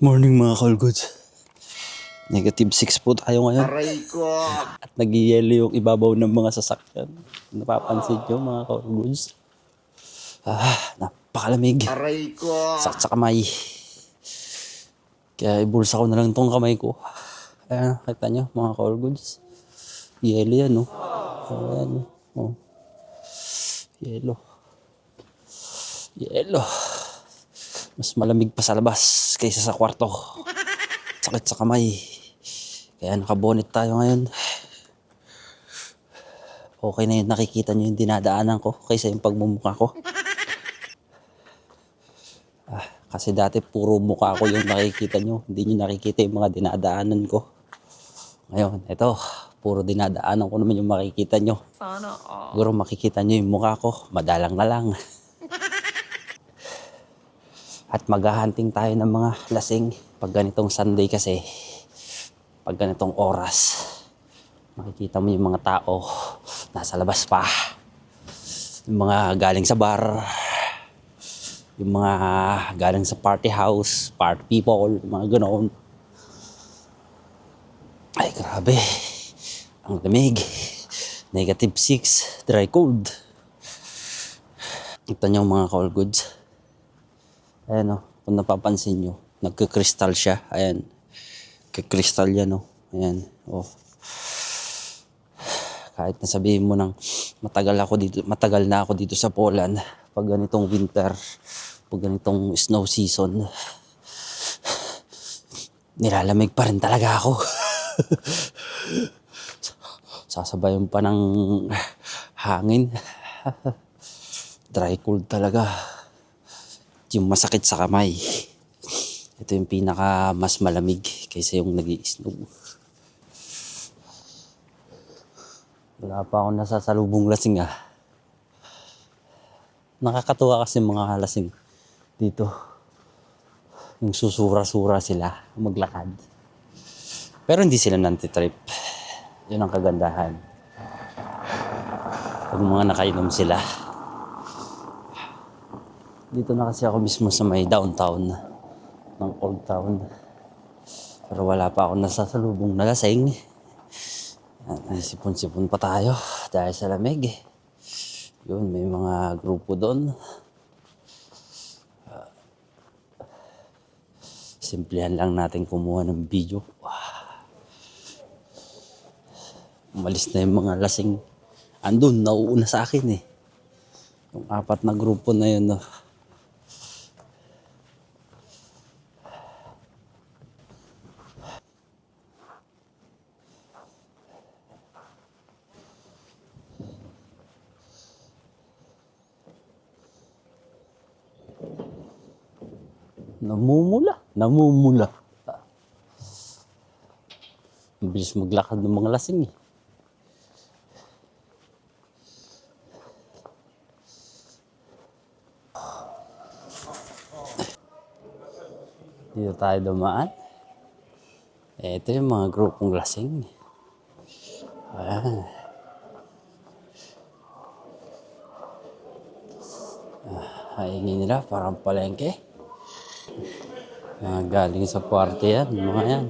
Morning mga Colgoods. Negative 6 po tayo ngayon. Aray ko! At nagyayelo yung ibabaw ng mga sasakyan. Napapansin nyo mga Colgoods. Ah, napakalamig. Aray ko! Sakit sa kamay. Kaya ibulsa ko na lang tong kamay ko. Ayan, kita nyo mga Colgoods. Yelo yan, no? Ayan, oh. Yelo. Yelo. Mas malamig pa sa labas kaysa sa kwarto. Sakit sa kamay. Kaya nakabonet tayo ngayon. Okay na yun, nakikita nyo yung dinadaanan ko kaysa yung pagmumukha ko. Ah, kasi dati puro mukha ko yung nakikita nyo. Hindi nyo nakikita yung mga dinadaanan ko. Ngayon, eto, puro dinadaanan ko naman yung makikita nyo. Sana all. Siguro makikita nyo yung mukha ko, madalang na lang. At maghahunting tayo ng mga lasing. Pag ganitong Sunday kasi, pag ganitong oras, makikita mo yung mga tao nasa labas pa. Yung mga galing sa bar, yung mga galing sa party house, party people, yung mga ganoon. Ay, grabe. Ang lamig. Negative 6, dry cold. Ito niyo mga call goods. Ayan o, kung napapansin nyo, nagka-crystal siya. Ayan. Kikristal yan o. Ayan. O. Kahit nasabihin mo ng matagal ako dito, matagal na ako dito sa Poland. Pag ganitong winter, pag ganitong snow season, nilalamig pa rin talaga ako. sasabayan pa ng hangin. Dry cold talaga. Yung masakit sa kamay. Ito yung pinaka mas malamig kaysa yung nag snow Wala pa akong nasasalubong lasing ah. Nakakatuwa kasi mga lasing dito. Yung susura-sura sila maglakad. Pero hindi sila nantitrip. Yun ang kagandahan. Pag mga nakainom sila. Dito na kasi ako mismo sa may downtown ng Old Town. Pero wala pa ako nasasalubong na lasing. Sipon-sipon pa tayo dahil sa lamig. Yun, may mga grupo doon. Ah, Simplihan lang natin kumuha ng video. umalis na yung mga lasing. Andun, nauuna sa akin eh. Yung apat na grupo na yun. No. Namumula. Namumula. Ang bilis maglakad ng mga lasing eh. Dito tayo dumaan. Ito yung mga grupong lasing. Ayan. Ah, haingin nila parang palengke. Mga galing sa party yan, mga yan.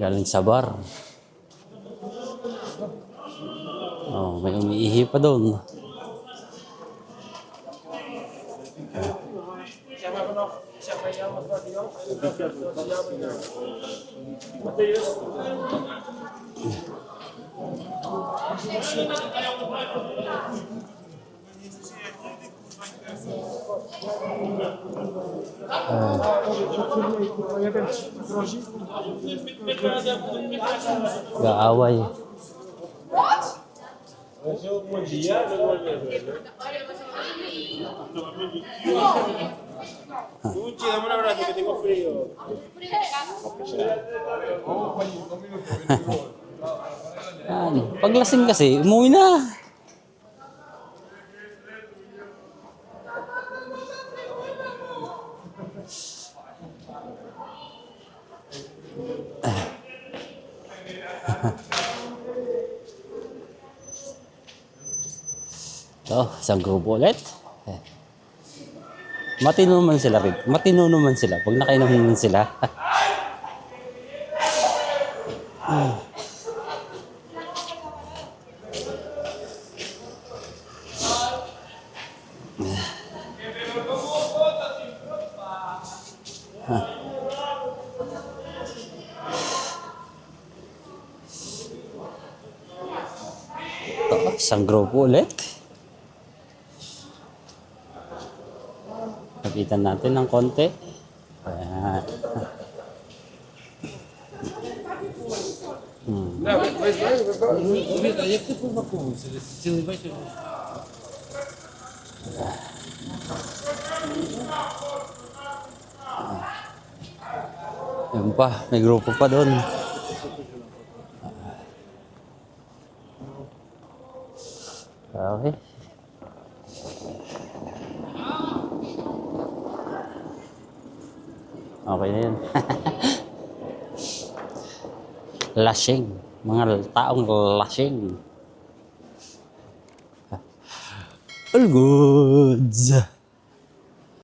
Galing sa bar. Oh, may umiihi pa doon. Gaaway. Luigi, dammi un abbraccio che tengo frío. Yan. Pag lasing kasi, umuwi na. Ito, isang grupo ulit. Matino naman sila rin. Matino naman sila. Pag nakainom naman sila. Ito, isang grupo ulit. Lapitan natin ng konti. Ayan. Hmm. Yan pa, may grupo pa doon. Okay. Okay na yun. lasing. Mga taong lasing. All goods.